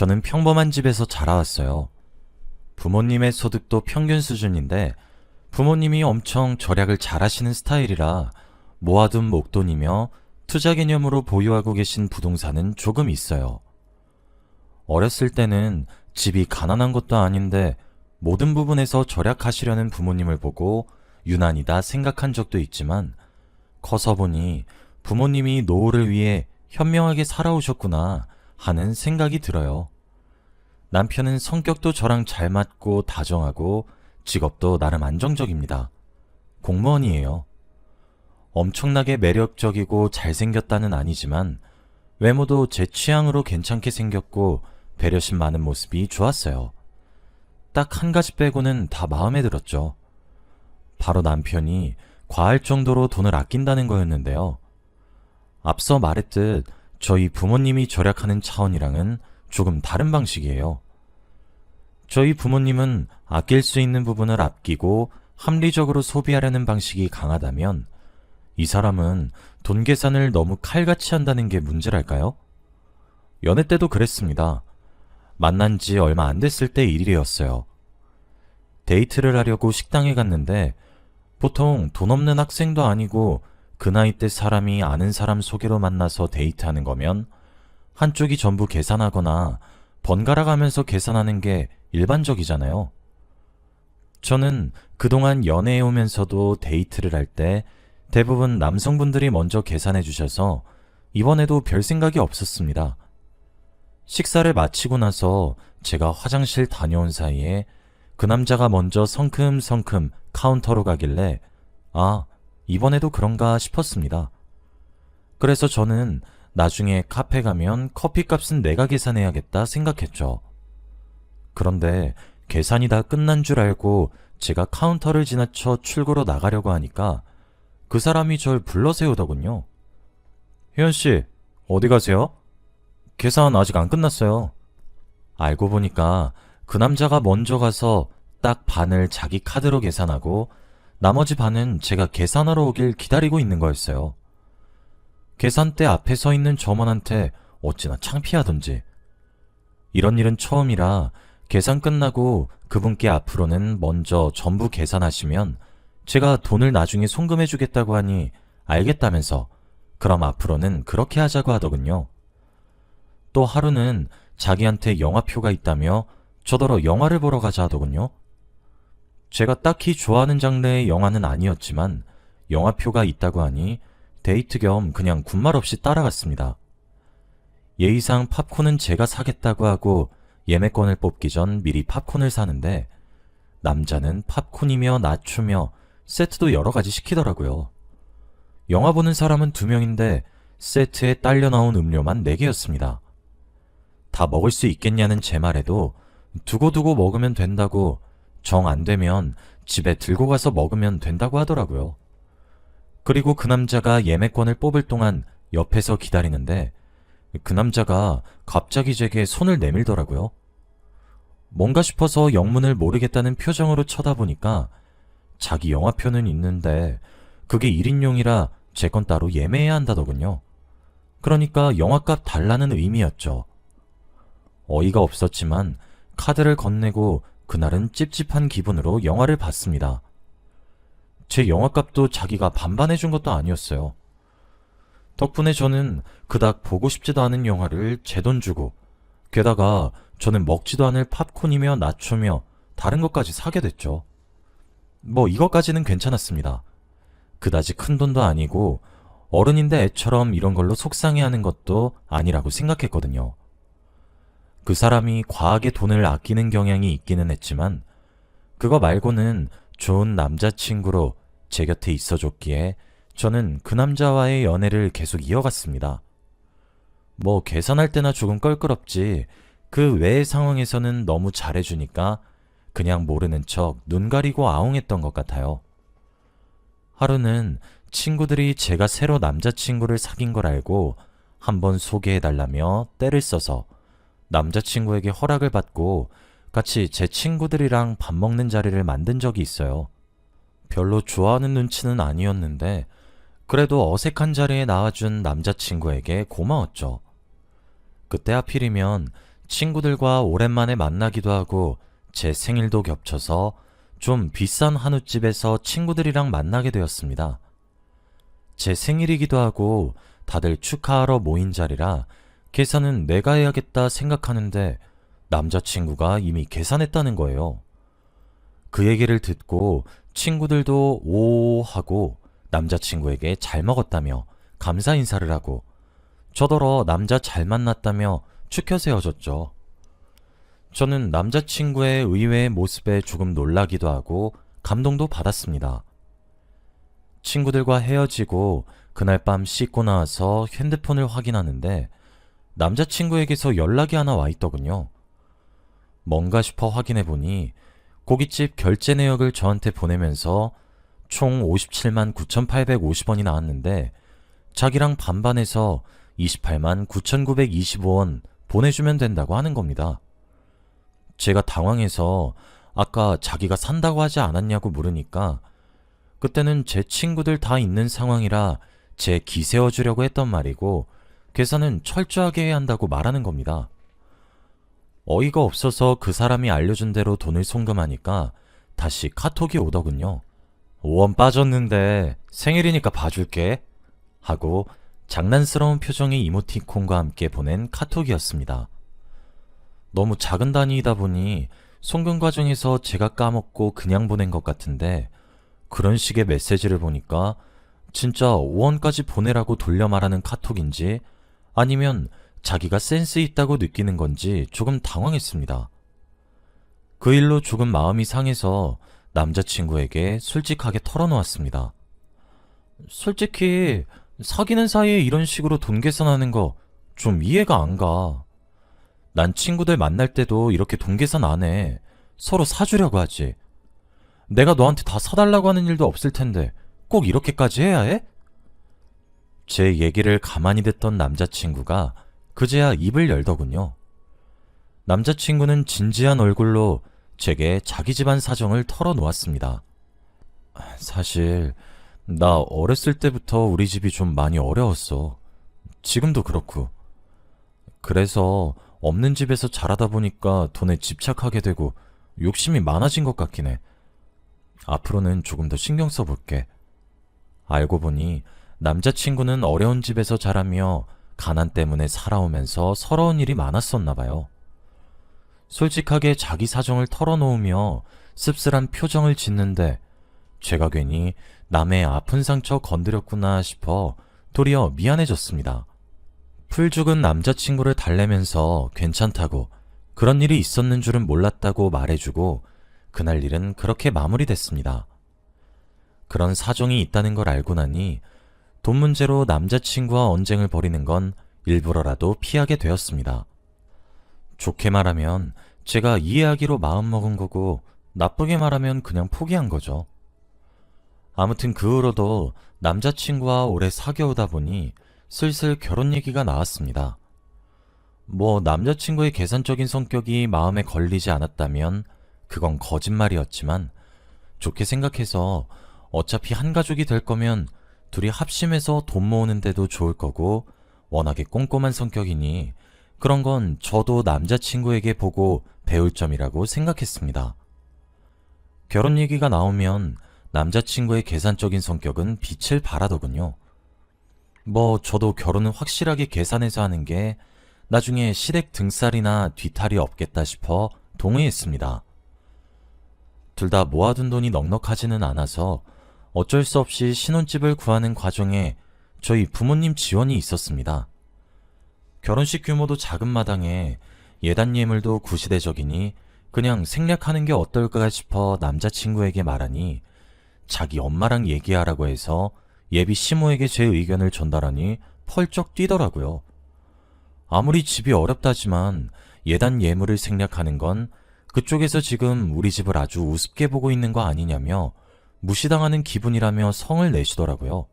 저는 평범한 집에서 자라왔어요. 부모님의 소득도 평균 수준인데 부모님이 엄청 절약을 잘하시는 스타일이라 모아둔 목돈이며 투자 개념으로 보유하고 계신 부동산은 조금 있어요. 어렸을 때는 집이 가난한 것도 아닌데 모든 부분에서 절약하시려는 부모님을 보고 유난이다 생각한 적도 있지만 커서 보니 부모님이 노후를 위해 현명하게 살아오셨구나 하는 생각이 들어요. 남편은 성격도 저랑 잘 맞고 다정하고 직업도 나름 안정적입니다. 공무원이에요. 엄청나게 매력적이고 잘생겼다는 아니지만 외모도 제 취향으로 괜찮게 생겼고 배려심 많은 모습이 좋았어요. 딱 한 가지 빼고는 다 마음에 들었죠. 바로 남편이 과할 정도로 돈을 아낀다는 거였는데요. 앞서 말했듯 저희 부모님이 절약하는 차원이랑은 조금 다른 방식이에요. 저희 부모님은 아낄 수 있는 부분을 아끼고 합리적으로 소비하려는 방식이 강하다면 이 사람은 돈 계산을 너무 칼같이 한다는 게 문제랄까요? 연애 때도 그랬습니다. 만난 지 얼마 안 됐을 때 일이었어요. 데이트를 하려고 식당에 갔는데 보통 돈 없는 학생도 아니고 그 나이 때 사람이 아는 사람 소개로 만나서 데이트하는 거면 한쪽이 전부 계산하거나 번갈아 가면서 계산하는 게 일반적이잖아요. 저는 그동안 연애해 오면서도 데이트를 할 때 대부분 남성분들이 먼저 계산해 주셔서 이번에도 별 생각이 없었습니다. 식사를 마치고 나서 제가 화장실 다녀온 사이에 그 남자가 먼저 성큼성큼 카운터로 가길래 아, 이번에도 그런가 싶었습니다. 그래서 저는 나중에 카페 가면 커피 값은 내가 계산해야겠다 생각했죠. 그런데 계산이 다 끝난 줄 알고 제가 카운터를 지나쳐 출구로 나가려고 하니까 그 사람이 절 불러 세우더군요. 혜연 씨, 어디 가세요? 계산 아직 안 끝났어요. 알고 보니까 그 남자가 먼저 가서 딱 반을 자기 카드로 계산하고 나머지 반은 제가 계산하러 오길 기다리고 있는 거였어요. 계산대 앞에 서 있는 점원한테 어찌나 창피하던지. 이런 일은 처음이라 계산 끝나고 그분께 앞으로는 먼저 전부 계산하시면 제가 돈을 나중에 송금해 주겠다고 하니 알겠다면서 그럼 앞으로는 그렇게 하자고 하더군요. 또 하루는 자기한테 영화표가 있다며 저더러 영화를 보러 가자 하더군요. 제가 딱히 좋아하는 장르의 영화는 아니었지만 영화표가 있다고 하니 데이트 겸 그냥 군말 없이 따라갔습니다. 예의상 팝콘은 제가 사겠다고 하고 예매권을 뽑기 전 미리 팝콘을 사는데 남자는 팝콘이며 나추며 세트도 여러 가지 시키더라고요. 영화 보는 사람은 두 명인데 세트에 딸려 나온 음료만 네 개였습니다. 다 먹을 수 있겠냐는 제 말에도 두고두고 먹으면 된다고 정 안 되면 집에 들고 가서 먹으면 된다고 하더라고요. 그리고 그 남자가 예매권을 뽑을 동안 옆에서 기다리는데 그 남자가 갑자기 제게 손을 내밀더라고요. 뭔가 싶어서 영문을 모르겠다는 표정으로 쳐다보니까 자기 영화표는 있는데 그게 1인용이라 제 건 따로 예매해야 한다더군요. 그러니까 영화값 달라는 의미였죠. 어이가 없었지만 카드를 건네고 그날은 찝찝한 기분으로 영화를 봤습니다. 제 영화값도 자기가 반반해준 것도 아니었어요. 덕분에 저는 그닥 보고 싶지도 않은 영화를 제 돈 주고 게다가 저는 먹지도 않을 팝콘이며 나초며 다른 것까지 사게 됐죠. 뭐 이것까지는 괜찮았습니다. 그다지 큰 돈도 아니고 어른인데 애처럼 이런 걸로 속상해하는 것도 아니라고 생각했거든요. 그 사람이 과하게 돈을 아끼는 경향이 있기는 했지만 그거 말고는 좋은 남자친구로 제 곁에 있어줬기에 저는 그 남자와의 연애를 계속 이어갔습니다. 뭐 계산할 때나 조금 껄끄럽지 그 외의 상황에서는 너무 잘해주니까 그냥 모르는 척 눈 가리고 아웅했던 것 같아요. 하루는 친구들이 제가 새로 남자친구를 사귄 걸 알고 한번 소개해달라며 때를 써서 남자친구에게 허락을 받고 같이 제 친구들이랑 밥 먹는 자리를 만든 적이 있어요. 별로 좋아하는 눈치는 아니었는데 그래도 어색한 자리에 나와준 남자친구에게 고마웠죠. 그때 하필이면 친구들과 오랜만에 만나기도 하고 제 생일도 겹쳐서 좀 비싼 한우집에서 친구들이랑 만나게 되었습니다. 제 생일이기도 하고 다들 축하하러 모인 자리라 계산은 내가 해야겠다 생각하는데 남자친구가 이미 계산했다는 거예요. 그 얘기를 듣고 친구들도 오 하고 남자친구에게 잘 먹었다며 감사 인사를 하고 저더러 남자 잘 만났다며 축혀서 헤어졌죠. 저는 남자친구의 의외의 모습에 조금 놀라기도 하고 감동도 받았습니다. 친구들과 헤어지고 그날 밤 씻고 나와서 핸드폰을 확인하는데 남자친구에게서 연락이 하나 와 있더군요. 뭔가 싶어 확인해 보니 고깃집 결제 내역을 저한테 보내면서 총 57만 9,850원이 나왔는데 자기랑 반반해서 28만 9,925원 보내주면 된다고 하는 겁니다. 제가 당황해서 아까 자기가 산다고 하지 않았냐고 물으니까 그때는 제 친구들 다 있는 상황이라 제 기세워주려고 했던 말이고 계산은 철저하게 해야 한다고 말하는 겁니다. 어이가 없어서 그 사람이 알려준 대로 돈을 송금하니까 다시 카톡이 오더군요. 5원 빠졌는데 생일이니까 봐줄게. 하고 장난스러운 표정의 이모티콘과 함께 보낸 카톡이었습니다. 너무 작은 단위이다 보니 송금 과정에서 제가 까먹고 그냥 보낸 것 같은데 그런 식의 메시지를 보니까 진짜 5원까지 보내라고 돌려 말하는 카톡인지 아니면 자기가 센스 있다고 느끼는 건지 조금 당황했습니다. 그 일로 조금 마음이 상해서 남자친구에게 솔직하게 털어놓았습니다. 솔직히 사귀는 사이에 이런 식으로 돈 계산하는 거 좀 이해가 안 가. 난 친구들 만날 때도 이렇게 돈 계산 안 해. 서로 사주려고 하지. 내가 너한테 다 사달라고 하는 일도 없을 텐데 꼭 이렇게까지 해야 해? 제 얘기를 가만히 듣던 남자친구가 그제야 입을 열더군요. 남자친구는 진지한 얼굴로 제게 자기 집안 사정을 털어놓았습니다. 사실 나 어렸을 때부터 우리 집이 좀 많이 어려웠어. 지금도 그렇고. 그래서 없는 집에서 자라다 보니까 돈에 집착하게 되고 욕심이 많아진 것 같긴 해. 앞으로는 조금 더 신경 써볼게. 알고 보니 남자친구는 어려운 집에서 자라며 가난 때문에 살아오면서 서러운 일이 많았었나 봐요. 솔직하게 자기 사정을 털어놓으며 씁쓸한 표정을 짓는데 제가 괜히 남의 아픈 상처 건드렸구나 싶어 도리어 미안해졌습니다. 풀 죽은 남자친구를 달래면서 괜찮다고 그런 일이 있었는 줄은 몰랐다고 말해주고 그날 일은 그렇게 마무리됐습니다. 그런 사정이 있다는 걸 알고 나니 돈 문제로 남자친구와 언쟁을 벌이는 건 일부러라도 피하게 되었습니다. 좋게 말하면 제가 이해하기로 마음먹은 거고 나쁘게 말하면 그냥 포기한 거죠. 아무튼 그 후로도 남자친구와 오래 사귀어오다 보니 슬슬 결혼 얘기가 나왔습니다. 뭐 남자친구의 계산적인 성격이 마음에 걸리지 않았다면 그건 거짓말이었지만 좋게 생각해서 어차피 한 가족이 될 거면 둘이 합심해서 돈 모으는데도 좋을 거고 워낙에 꼼꼼한 성격이니 그런 건 저도 남자친구에게 보고 배울 점이라고 생각했습니다. 결혼 얘기가 나오면 남자친구의 계산적인 성격은 빛을 발하더군요. 뭐 저도 결혼은 확실하게 계산해서 하는 게 나중에 시댁 등살이나 뒤탈이 없겠다 싶어 동의했습니다. 둘 다 모아둔 돈이 넉넉하지는 않아서 어쩔 수 없이 신혼집을 구하는 과정에 저희 부모님 지원이 있었습니다. 결혼식 규모도 작은 마당에 예단 예물도 구시대적이니 그냥 생략하는 게 어떨까 싶어 남자친구에게 말하니 자기 엄마랑 얘기하라고 해서 예비 시모에게 제 의견을 전달하니 펄쩍 뛰더라고요. 아무리 집이 어렵다지만 예단 예물을 생략하는 건 그쪽에서 지금 우리 집을 아주 우습게 보고 있는 거 아니냐며 무시당하는 기분이라며 성을 내시더라고요.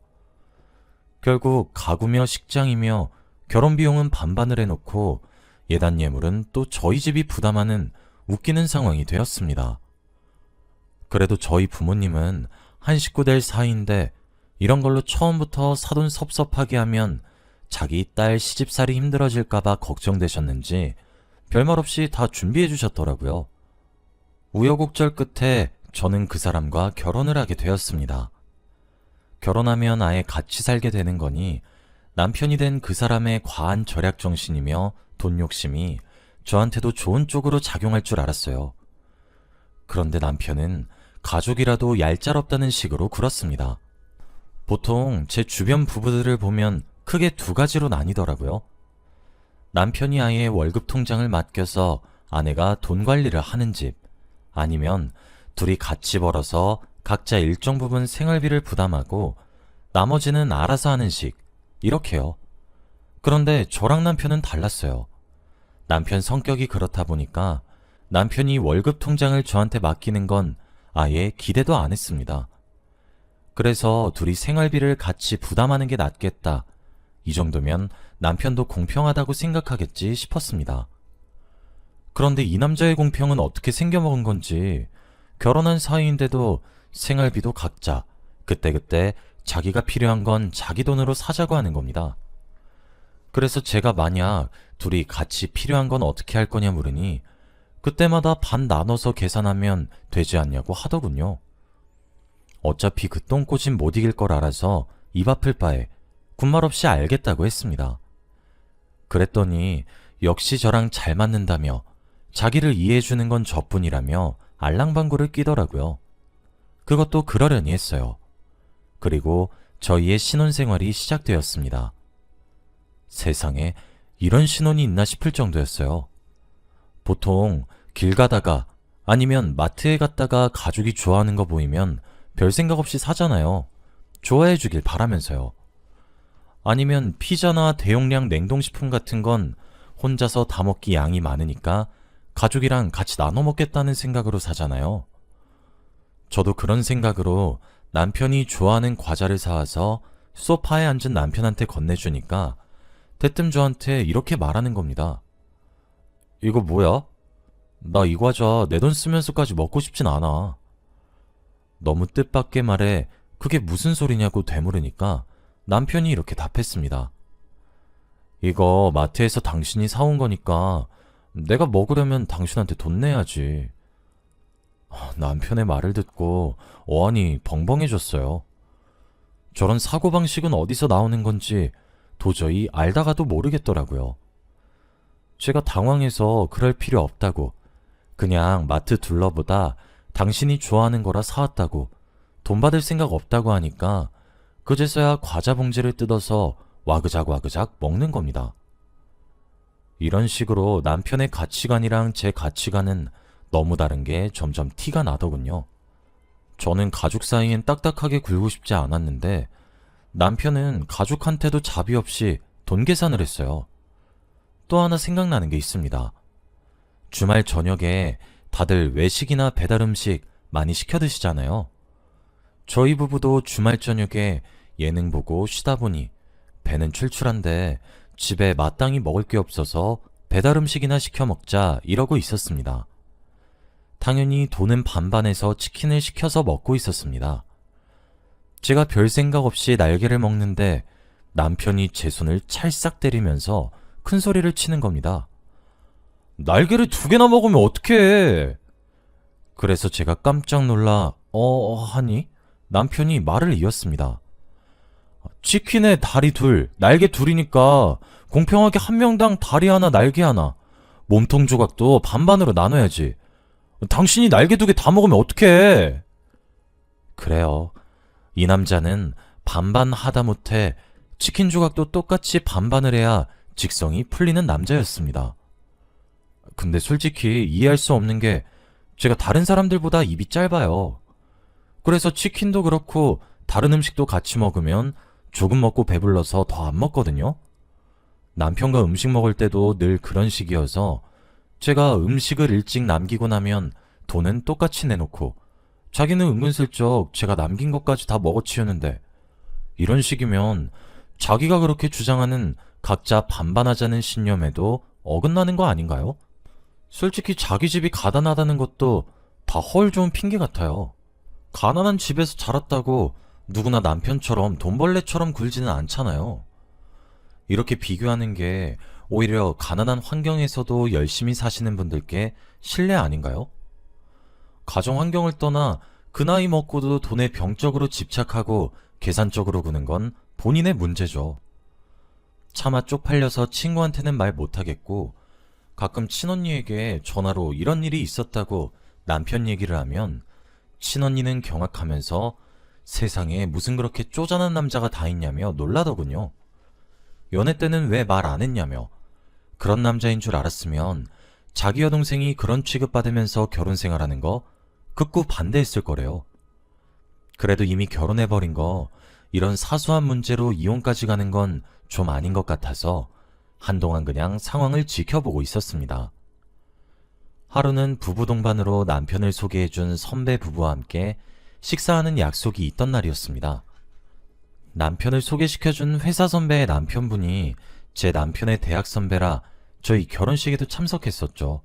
결국 가구며 식장이며 결혼 비용은 반반을 해놓고 예단 예물은 또 저희 집이 부담하는 웃기는 상황이 되었습니다. 그래도 저희 부모님은 한 식구 될 사이인데 이런 걸로 처음부터 사돈 섭섭하게 하면 자기 딸 시집살이 힘들어질까봐 걱정되셨는지 별말 없이 다 준비해 주셨더라고요. 우여곡절 끝에 저는 그 사람과 결혼을 하게 되었습니다. 결혼하면 아예 같이 살게 되는 거니 남편이 된 그 사람의 과한 절약 정신이며 돈 욕심이 저한테도 좋은 쪽으로 작용할 줄 알았어요. 그런데 남편은 가족이라도 얄짤없다는 식으로 굴었습니다. 보통 제 주변 부부들을 보면 크게 두 가지로 나뉘더라고요. 남편이 아예 월급 통장을 맡겨서 아내가 돈 관리를 하는 집, 아니면 둘이 같이 벌어서 각자 일정 부분 생활비를 부담하고 나머지는 알아서 하는 식, 이렇게요. 그런데 저랑 남편은 달랐어요. 남편 성격이 그렇다 보니까 남편이 월급 통장을 저한테 맡기는 건 아예 기대도 안 했습니다. 그래서 둘이 생활비를 같이 부담하는 게 낫겠다. 이 정도면 남편도 공평하다고 생각하겠지 싶었습니다. 그런데 이 남자의 공평은 어떻게 생겨먹은 건지 결혼한 사이인데도 생활비도 각자 그때그때 자기가 필요한 건 자기 돈으로 사자고 하는 겁니다. 그래서 제가 만약 둘이 같이 필요한 건 어떻게 할 거냐 물으니 그때마다 반 나눠서 계산하면 되지 않냐고 하더군요. 어차피 그 똥꼬진 못 이길 걸 알아서 입 아플 바에 군말 없이 알겠다고 했습니다. 그랬더니 역시 저랑 잘 맞는다며 자기를 이해해주는 건 저뿐이라며 알랑방구를 끼더라고요. 그것도 그러려니 했어요. 그리고 저희의 신혼생활이 시작되었습니다. 세상에 이런 신혼이 있나 싶을 정도였어요. 보통 길 가다가 아니면 마트에 갔다가 가족이 좋아하는 거 보이면 별 생각 없이 사잖아요. 좋아해 주길 바라면서요. 아니면 피자나 대용량 냉동식품 같은 건 혼자서 다 먹기 양이 많으니까 가족이랑 같이 나눠 먹겠다는 생각으로 사잖아요. 저도 그런 생각으로 남편이 좋아하는 과자를 사와서 소파에 앉은 남편한테 건네주니까 대뜸 저한테 이렇게 말하는 겁니다. 이거 뭐야? 나 이 과자 내 돈 쓰면서까지 먹고 싶진 않아. 너무 뜻밖의 말에 그게 무슨 소리냐고 되물으니까 남편이 이렇게 답했습니다. 이거 마트에서 당신이 사온 거니까 내가 먹으려면 당신한테 돈 내야지. 아, 남편의 말을 듣고 어안이 벙벙해졌어요. 저런 사고방식은 어디서 나오는 건지 도저히 알다가도 모르겠더라고요. 제가 당황해서 그럴 필요 없다고 그냥 마트 둘러보다 당신이 좋아하는 거라 사왔다고 돈 받을 생각 없다고 하니까 그제서야 과자 봉지를 뜯어서 와그작 와그작 먹는 겁니다. 이런 식으로 남편의 가치관이랑 제 가치관은 너무 다른 게 점점 티가 나더군요. 저는 가족 사이엔 딱딱하게 굴고 싶지 않았는데 남편은 가족한테도 자비 없이 돈 계산을 했어요. 또 하나 생각나는 게 있습니다. 주말 저녁에 다들 외식이나 배달 음식 많이 시켜 드시잖아요. 저희 부부도 주말 저녁에 예능 보고 쉬다 보니 배는 출출한데 집에 마땅히 먹을 게 없어서 배달 음식이나 시켜 먹자 이러고 있었습니다. 당연히 돈은 반반해서 치킨을 시켜서 먹고 있었습니다. 제가 별 생각 없이 날개를 먹는데 남편이 제 손을 찰싹 때리면서 큰 소리를 치는 겁니다. 날개를 두 개나 먹으면 어떡해! 그래서 제가 깜짝 놀라, 어, 하니? 남편이 말을 이었습니다. 치킨에 다리 둘, 날개 둘이니까 공평하게 한 명당 다리 하나, 날개 하나. 몸통 조각도 반반으로 나눠야지. 당신이 날개 두 개 다 먹으면 어떡해! 그래요. 이 남자는 반반 하다 못해 치킨 조각도 똑같이 반반을 해야 직성이 풀리는 남자였습니다. 근데 솔직히 이해할 수 없는 게 제가 다른 사람들보다 입이 짧아요. 그래서 치킨도 그렇고 다른 음식도 같이 먹으면 조금 먹고 배불러서 더 안 먹거든요. 남편과 음식 먹을 때도 늘 그런 식이어서 제가 음식을 일찍 남기고 나면 돈은 똑같이 내놓고 자기는 은근슬쩍 제가 남긴 것까지 다 먹어치우는데 이런 식이면 자기가 그렇게 주장하는 각자 반반하자는 신념에도 어긋나는 거 아닌가요? 솔직히 자기 집이 가난하다는 것도 다 헐 좋은 핑계 같아요. 가난한 집에서 자랐다고 누구나 남편처럼 돈벌레처럼 굴지는 않잖아요. 이렇게 비교하는 게 오히려 가난한 환경에서도 열심히 사시는 분들께 신뢰 아닌가요? 가정 환경을 떠나 그 나이 먹고도 돈에 병적으로 집착하고 계산적으로 구는 건 본인의 문제죠. 차마 쪽팔려서 친구한테는 말 못하겠고 가끔 친언니에게 전화로 이런 일이 있었다고 남편 얘기를 하면 친언니는 경악하면서 세상에 무슨 그렇게 쪼잔한 남자가 다 있냐며 놀라더군요. 연애 때는 왜 말 안 했냐며 그런 남자인 줄 알았으면 자기 여동생이 그런 취급받으면서 결혼 생활하는 거 극구 반대했을 거래요. 그래도 이미 결혼해버린 거 이런 사소한 문제로 이혼까지 가는 건 좀 아닌 것 같아서 한동안 그냥 상황을 지켜보고 있었습니다. 하루는 부부 동반으로 남편을 소개해준 선배 부부와 함께 식사하는 약속이 있던 날이었습니다. 남편을 소개시켜준 회사 선배의 남편분이 제 남편의 대학 선배라 저희 결혼식에도 참석했었죠.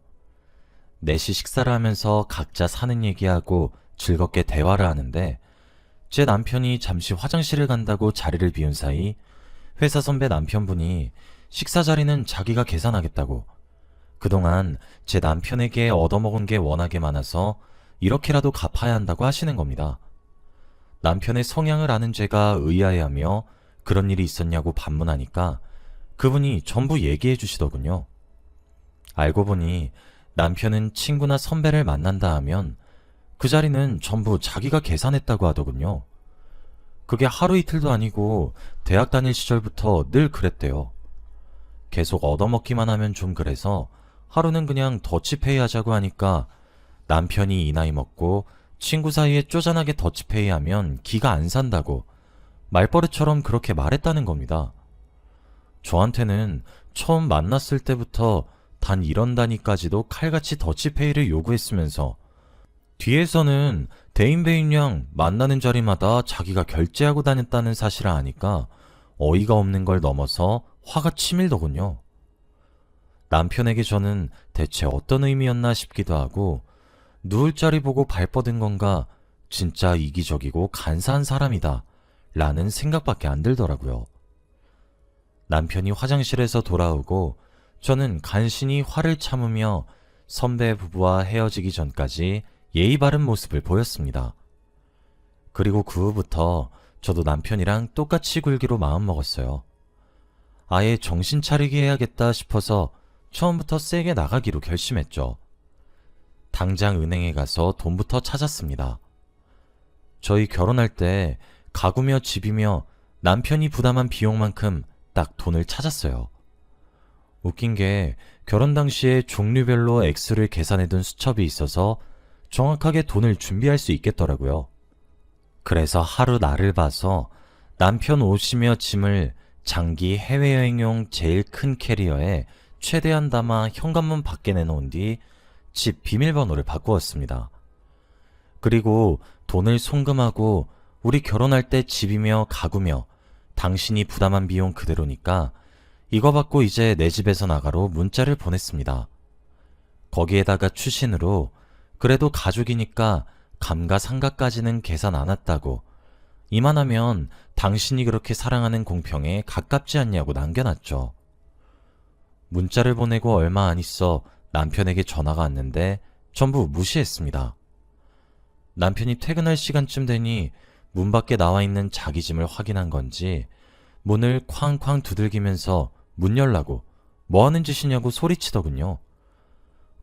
넷이 식사를 하면서 각자 사는 얘기하고 즐겁게 대화를 하는데 제 남편이 잠시 화장실을 간다고 자리를 비운 사이 회사 선배 남편분이 식사 자리는 자기가 계산하겠다고 그동안 제 남편에게 얻어먹은 게 워낙에 많아서 이렇게라도 갚아야 한다고 하시는 겁니다. 남편의 성향을 아는 제가 의아해하며 그런 일이 있었냐고 반문하니까 그분이 전부 얘기해 주시더군요. 알고 보니 남편은 친구나 선배를 만난다 하면 그 자리는 전부 자기가 계산했다고 하더군요. 그게 하루 이틀도 아니고 대학 다닐 시절부터 늘 그랬대요. 계속 얻어먹기만 하면 좀 그래서 하루는 그냥 더치페이 하자고 하니까 남편이 이 나이 먹고 친구 사이에 쪼잔하게 더치페이 하면 기가 안 산다고 말버릇처럼 그렇게 말했다는 겁니다. 저한테는 처음 만났을 때부터 단 이런 단위까지도 칼같이 더치페이를 요구했으면서 뒤에서는 대인배인양 만나는 자리마다 자기가 결제하고 다녔다는 사실을 아니까 어이가 없는 걸 넘어서 화가 치밀더군요. 남편에게 저는 대체 어떤 의미였나 싶기도 하고 누울 자리 보고 발 뻗은 건가 진짜 이기적이고 간사한 사람이다 라는 생각밖에 안 들더라고요. 남편이 화장실에서 돌아오고 저는 간신히 화를 참으며 선배 부부와 헤어지기 전까지 예의 바른 모습을 보였습니다. 그리고 그 후부터 저도 남편이랑 똑같이 굴기로 마음먹었어요. 아예 정신 차리게 해야겠다 싶어서 처음부터 세게 나가기로 결심했죠. 당장 은행에 가서 돈부터 찾았습니다. 저희 결혼할 때 가구며 집이며 남편이 부담한 비용만큼 딱 돈을 찾았어요. 웃긴 게 결혼 당시에 종류별로 액수를 계산해둔 수첩이 있어서 정확하게 돈을 준비할 수 있겠더라고요. 그래서 하루 날을 봐서 남편 옷이며 짐을 장기 해외여행용 제일 큰 캐리어에 최대한 담아 현관문 밖에 내놓은 뒤 집 비밀번호를 바꾸었습니다. 그리고 돈을 송금하고 우리 결혼할 때 집이며 가구며 당신이 부담한 비용 그대로니까 이거 받고 이제 내 집에서 나가로 문자를 보냈습니다. 거기에다가 추신으로 그래도 가족이니까 감가상가까지는 계산 안 했다고 이만하면 당신이 그렇게 사랑하는 공평에 가깝지 않냐고 남겨놨죠. 문자를 보내고 얼마 안 있어 남편에게 전화가 왔는데 전부 무시했습니다. 남편이 퇴근할 시간쯤 되니 문 밖에 나와 있는 자기 짐을 확인한 건지 문을 쾅쾅 두들기면서 문 열라고 뭐 하는 짓이냐고 소리치더군요.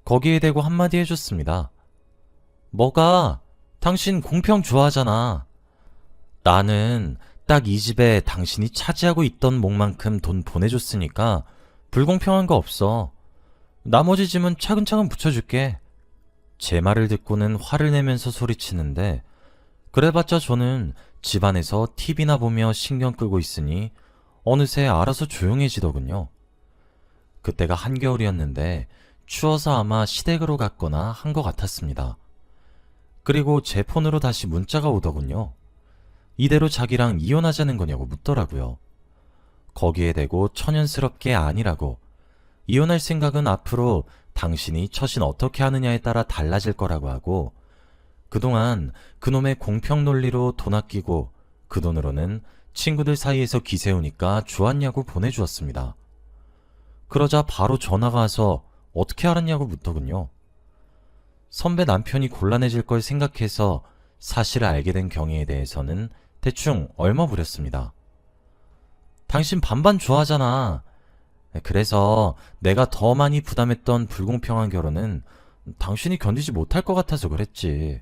거기에 대고 한마디 해줬습니다. 뭐가? 당신 공평 좋아하잖아. 나는 딱 이 집에 당신이 차지하고 있던 몫만큼 돈 보내줬으니까 불공평한 거 없어. 나머지 짐은 차근차근 붙여줄게. 제 말을 듣고는 화를 내면서 소리치는데 그래봤자 저는 집안에서 TV나 보며 신경 끄고 있으니 어느새 알아서 조용해지더군요. 그때가 한겨울이었는데 추워서 아마 시댁으로 갔거나 한 것 같았습니다. 그리고 제 폰으로 다시 문자가 오더군요. 이대로 자기랑 이혼하자는 거냐고 묻더라고요. 거기에 대고 천연스럽게 아니라고 이혼할 생각은 앞으로 당신이 처신 어떻게 하느냐에 따라 달라질 거라고 하고 그동안 그놈의 공평 논리로 돈 아끼고 그 돈으로는 친구들 사이에서 기세우니까 좋았냐고 보내주었습니다. 그러자 바로 전화가 와서 어떻게 알았냐고 묻더군요. 선배 남편이 곤란해질 걸 생각해서 사실을 알게 된 경위에 대해서는 대충 얼마 부렸습니다. 당신 반반 좋아하잖아. 그래서 내가 더 많이 부담했던 불공평한 결혼은 당신이 견디지 못할 것 같아서 그랬지.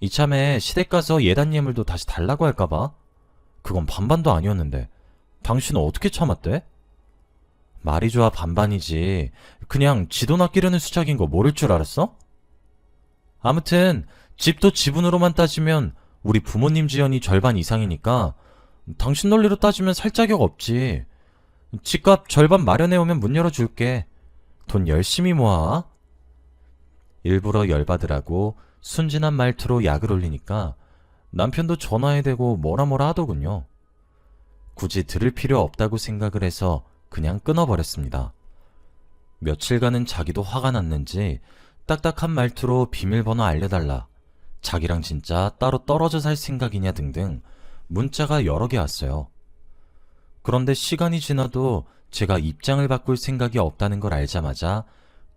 이참에 시댁 가서 예단 예물도 다시 달라고 할까봐? 그건 반반도 아니었는데 당신은 어떻게 참았대? 말이 좋아 반반이지. 그냥 지돈 아끼려는 수작인 거 모를 줄 알았어? 아무튼 집도 지분으로만 따지면 우리 부모님 지연이 절반 이상이니까 당신 논리로 따지면 살 자격 없지. 집값 절반 마련해오면 문 열어줄게. 돈 열심히 모아. 일부러 열받으라고 순진한 말투로 약을 올리니까 남편도 전화해 대고 뭐라 뭐라 하더군요. 굳이 들을 필요 없다고 생각을 해서 그냥 끊어버렸습니다. 며칠간은 자기도 화가 났는지 딱딱한 말투로 비밀번호 알려달라. 자기랑 진짜 따로 떨어져 살 생각이냐 등등 문자가 여러 개 왔어요. 그런데 시간이 지나도 제가 입장을 바꿀 생각이 없다는 걸 알자마자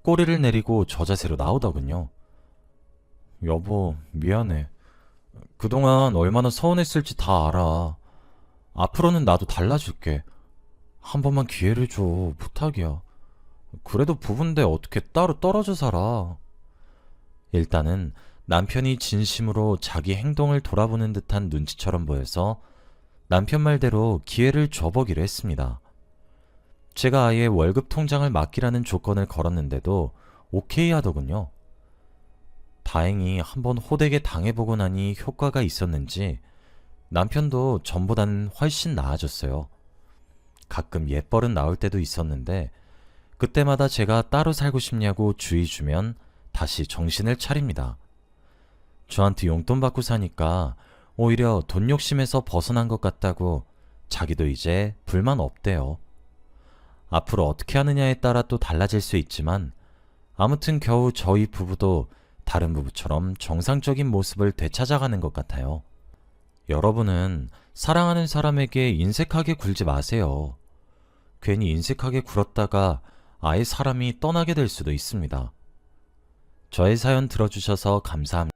꼬리를 내리고 저 자세로 나오더군요. 여보, 미안해. 그동안 얼마나 서운했을지 다 알아. 앞으로는 나도 달라질게. 한 번만 기회를 줘. 부탁이야. 그래도 부부인데 어떻게 따로 떨어져 살아. 일단은 남편이 진심으로 자기 행동을 돌아보는 듯한 눈치처럼 보여서 남편 말대로 기회를 줘보기로 했습니다. 제가 아예 월급 통장을 맡기라는 조건을 걸었는데도 오케이 하더군요. 다행히 한번 호되게 당해보고 나니 효과가 있었는지 남편도 전보다는 훨씬 나아졌어요. 가끔 예뻘은 나올 때도 있었는데 그때마다 제가 따로 살고 싶냐고 주의 주면 다시 정신을 차립니다. 저한테 용돈 받고 사니까 오히려 돈 욕심에서 벗어난 것 같다고 자기도 이제 불만 없대요. 앞으로 어떻게 하느냐에 따라 또 달라질 수 있지만 아무튼 겨우 저희 부부도 다른 부부처럼 정상적인 모습을 되찾아가는 것 같아요. 여러분은 사랑하는 사람에게 인색하게 굴지 마세요. 괜히 인색하게 굴었다가 아예 사람이 떠나게 될 수도 있습니다. 저의 사연 들어주셔서 감사합니다.